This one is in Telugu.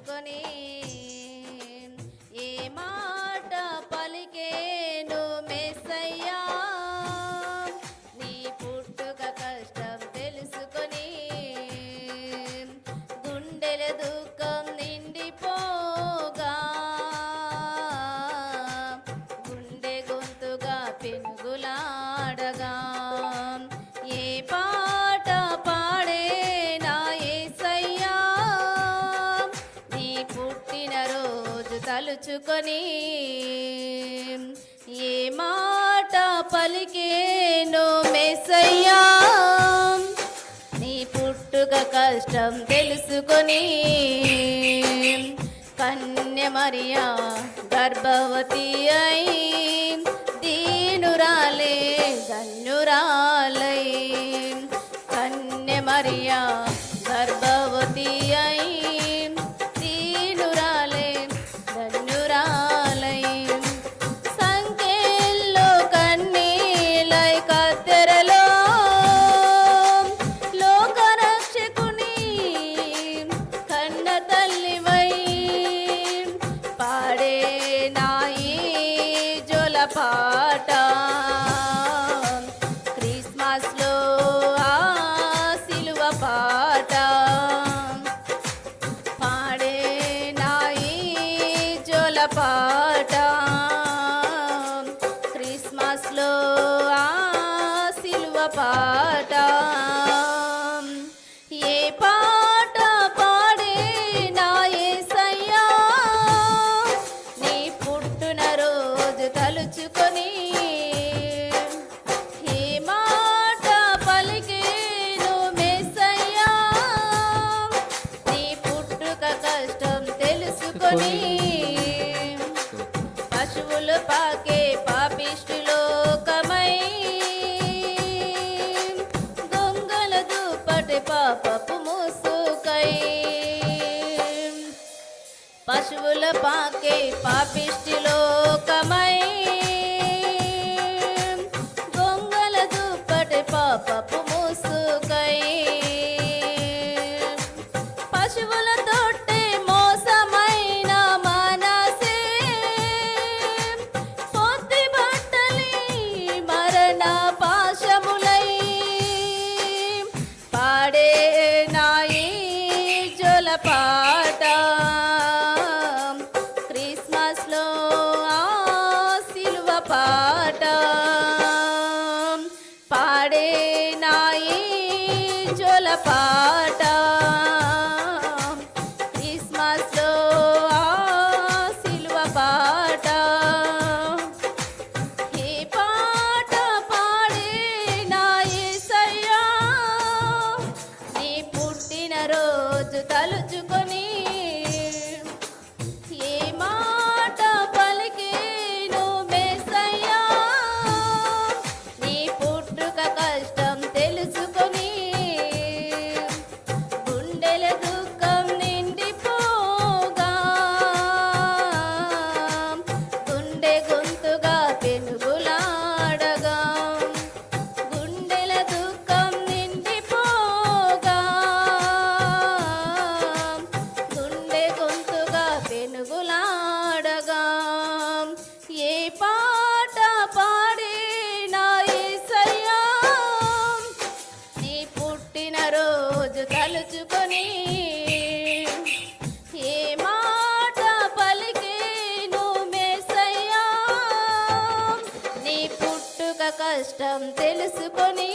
తెలుసుకొని ఏ మాట పలికేను మెస్సయ్యా నీ పుట్టుక కష్టం తెలుసుకొని గుండెల దుఃఖం నిండిపోగా తలుచుకొని ఏ మాట పలికేనో మెసయ్యా? నీ పుట్టుక కష్టం తెలుసుకొని కన్య మరియా గర్భవతి అయి పాట. క్రిస్మస్లో ఆ సిల్వ పాట. పశువులు పాకే పాపిష్టి దొంగల దుప్పటి పాపపు ముసుకై. పశువుల పాకే పాపిష్టి पाडे नाही जोलपाटा తెలుసుకొని ఏ మాట పలికేను మేసయ్యా? నీ పుట్టుక కష్టం తెలుసుకొని